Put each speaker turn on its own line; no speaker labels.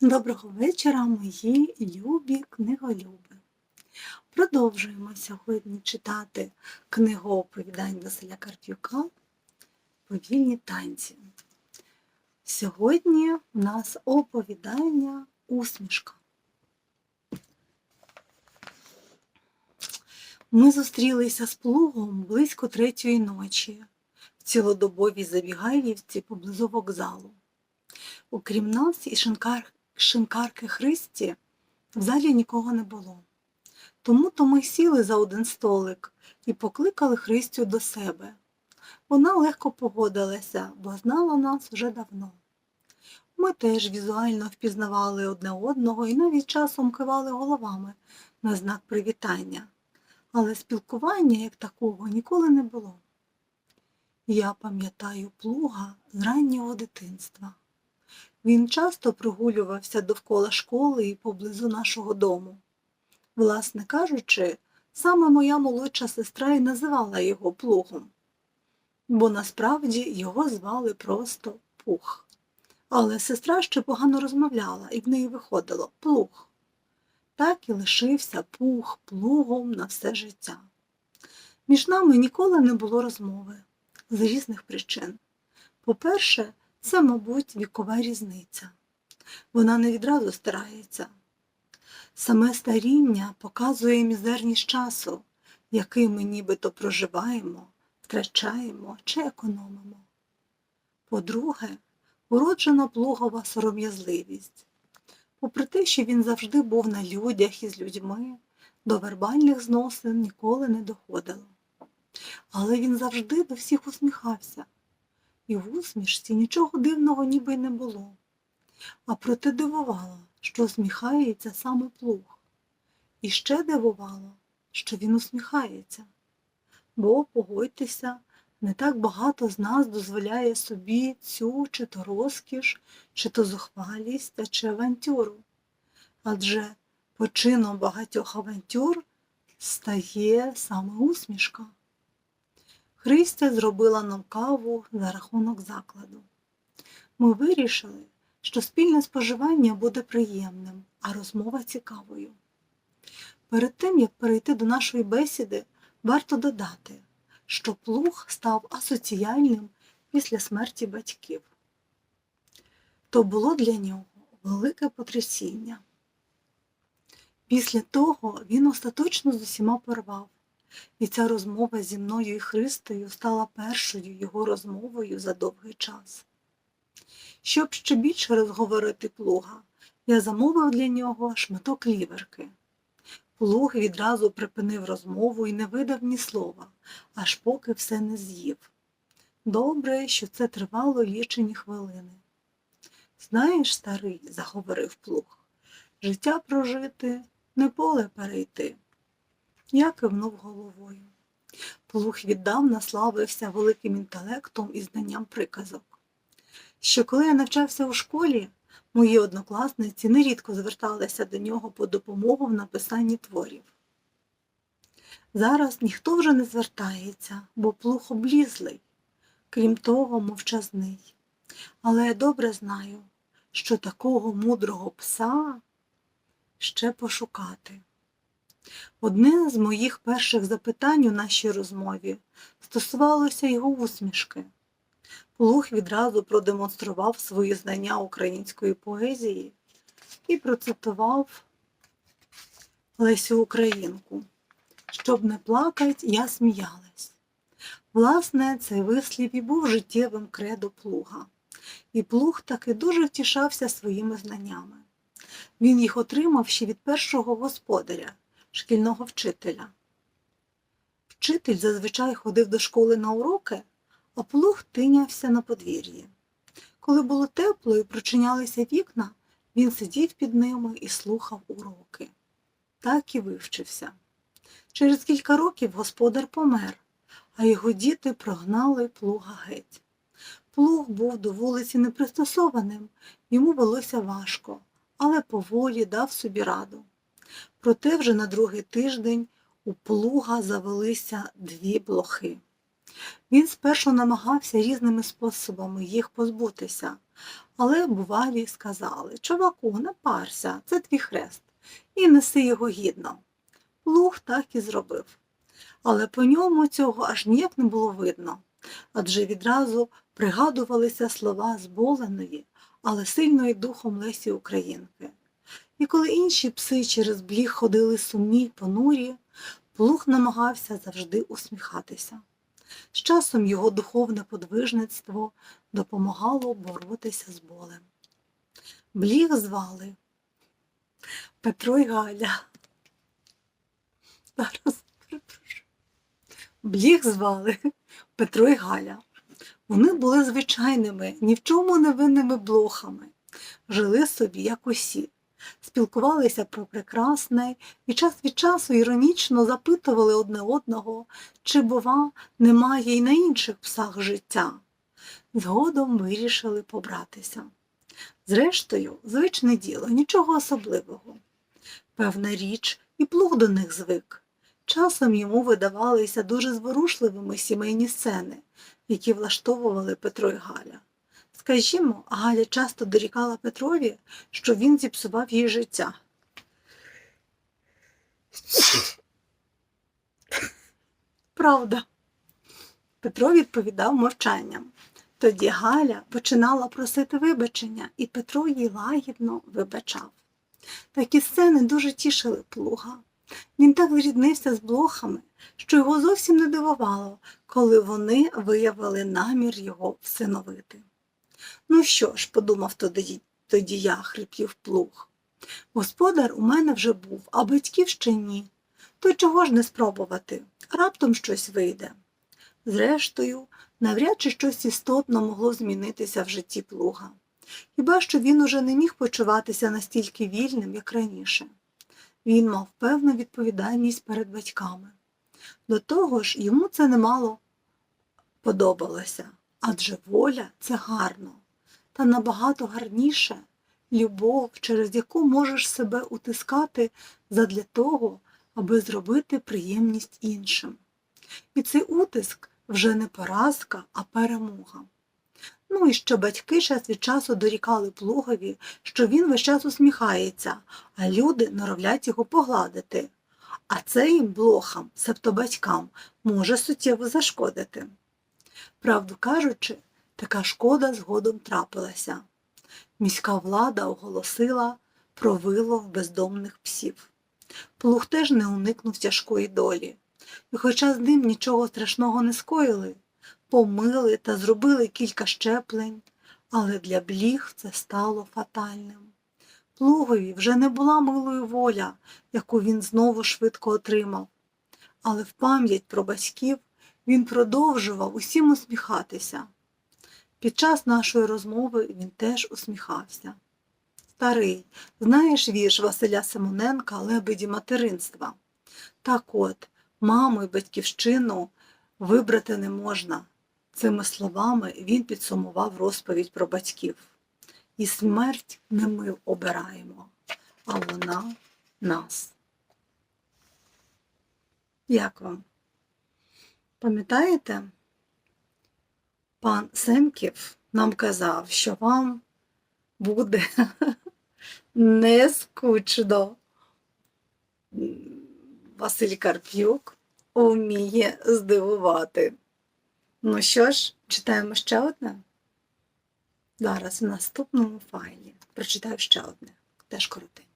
Доброго вечора, мої любі книголюби. Продовжуємо сьогодні читати книгу оповідань Василя Карпюка Повільні танці. Сьогодні у нас оповідання усмішка. Ми зустрілися з плугом близько третьої ночі в цілодобовій забігайлівці поблизу вокзалу. Окрім нас і шинкар, шинкарки Христі, в залі нікого не було. Тому то ми сіли за один столик і покликали Христю до себе. Вона легко погодилася, бо знала нас вже давно. Ми теж візуально впізнавали одне одного і навіть часом кивали головами на знак привітання, але спілкування як такого ніколи не було. Я пам'ятаю плуга з раннього дитинства. Він часто прогулювався довкола школи і поблизу нашого дому. Власне кажучи, саме моя молодша сестра і називала його плугом, бо насправді його звали просто Пух. Але сестра ще погано розмовляла, і в неї виходило плуг. Так і лишився пух плугом на все життя. Між нами ніколи не було розмови з різних причин. По-перше, це, мабуть, вікова різниця. Вона не відразу старається. Саме старіння показує мізерність часу, який ми нібито проживаємо, втрачаємо чи економимо. По-друге, уроджена плугова сором'язливість. Попри те, що він завжди був на людях із людьми, до вербальних зносин ніколи не доходило. Але він завжди до всіх усміхався і в усмішці нічого дивного ніби й не було. А проте дивувало, що усміхається саме плуг. І ще дивувало, що він усміхається. Бо, погодьтеся, не так багато з нас дозволяє собі цю чи то розкіш, чи то зухвалість, чи авантюру. Адже почином багатьох авантюр стає саме усмішка. Христя зробила нам каву за рахунок закладу. Ми вирішили, що спільне споживання буде приємним, а розмова цікавою. Перед тим, як перейти до нашої бесіди, варто додати, що плуг став асоціальним після смерті батьків. То було для нього велике потрясіння. Після того він остаточно з усіма порвав. І ця розмова зі мною і Христою стала першою його розмовою за довгий час. Щоб ще більше розговорити плуга, я замовив для нього шматок ліверки. Плуг відразу припинив розмову і не видав ні слова, аж поки все не з'їв. Добре, що це тривало лічені хвилини. Знаєш, старий, заговорив плуг, життя прожити, не поле перейти. Я кивнув головою. Плуг віддавна славився великим інтелектом і знанням приказок. Що коли я навчався у школі, мої однокласниці нерідко зверталися до нього по допомогу в написанні творів. Зараз ніхто вже не звертається, бо плуг облізлий, крім того, мовчазний. Але я добре знаю, що такого мудрого пса ще пошукати. Одне з моїх перших запитань у нашій розмові стосувалося його усмішки. Плуг відразу продемонстрував свої знання української поезії і процитував Лесю Українку. Щоб не плакать, я сміялась. Власне, цей вислів і був життєвим кредо плуга, і плуг таки дуже втішався своїми знаннями. Він їх отримав ще від першого господаря шкільного вчителя. Вчитель зазвичай ходив до школи на уроки, а плуг тинявся на подвір'ї. Коли було тепло і прочинялися вікна, він сидів під ними і слухав уроки. Так і вивчився. Через кілька років господар помер, а його діти прогнали плуга геть. Плуг був до вулиці непристосованим, йому велося важко, але поволі дав собі раду. Проте вже на другий тиждень у плуга завелися дві блохи. Він спершу намагався різними способами їх позбутися, Але бувалі сказали Чуваку, не парся, це твій хрест, і неси його гідно. Плуг так і зробив. Але по ньому цього аж ніяк не було видно, адже відразу пригадувалися слова зболеної, але сильної духом Лесі Українки. І коли інші пси через бліг ходили сумні й понурі, плуг намагався завжди усміхатися. З часом його духовне подвижництво допомагало боротися з болем. Бліг звали Петро й Галя. Зараз. Бліг звали Петро й Галя. Вони були звичайними, ні в чому не винними блохами, жили собі, як усі, спілкувалися про прекрасне і час від часу іронічно запитували одне одного, чи, бува, немає й на інших псах життя. Згодом вирішили побратися. Зрештою, звичне діло, нічого особливого. Певна річ, і плуг до них звик. Часом йому видавалися дуже зворушливими сімейні сцени, які влаштовували Петро й Галя. Скажімо, Галя часто дорікала Петрові, що він зіпсував їй життя. Правда. Петро відповідав мовчанням. Тоді Галя починала просити вибачення, і Петро їй лагідно вибачав. Такі сцени дуже тішили плуга. Він так зріднився з блохами, що його зовсім не дивувало, коли вони виявили намір його всиновити. Ну що ж, подумав тоді, тоді я, хрипів плуг. Господар у мене вже був, а батьків ще ні. То чого ж не спробувати? Раптом щось вийде. Зрештою, навряд чи щось істотно могло змінитися в житті плуга. Хіба що він уже не міг почуватися настільки вільним, як раніше. Він мав певну відповідальність перед батьками. До того ж, йому це немало подобалося, адже воля це гарно, та набагато гарніше любов, через яку можеш себе утискати задля того, аби зробити приємність іншим. І цей утиск вже не поразка, а перемога. Ну і що батьки час від часу дорікали плугові, що він весь час усміхається, а люди норовлять його погладити. А це їм блохам, себто батькам, може суттєво зашкодити. Правду кажучи, така шкода згодом трапилася. Міська влада оголосила про вилов бездомних псів. Плуг теж не уникнув тяжкої долі, і хоча з ним нічого страшного не скоїли, помили та зробили кілька щеплень, але для бліг це стало фатальним. Плугові вже не була милою воля, яку він знову швидко отримав, але в пам'ять про батьків він продовжував усім усміхатися. Під час нашої розмови він теж усміхався. Старий, знаєш вірш Василя Симоненка Лебеді материнства? Так от, маму і батьківщину вибрати не можна. Цими словами він підсумував розповідь про батьків. І смерть не ми обираємо, а вона нас. Як вам? Пам'ятаєте? Пан Семків нам казав, що вам буде не скучно. Василь Карп'юк вміє здивувати. Ну що ж, читаємо ще одне? Зараз в наступному файлі прочитаю ще одне, теж коротеньке.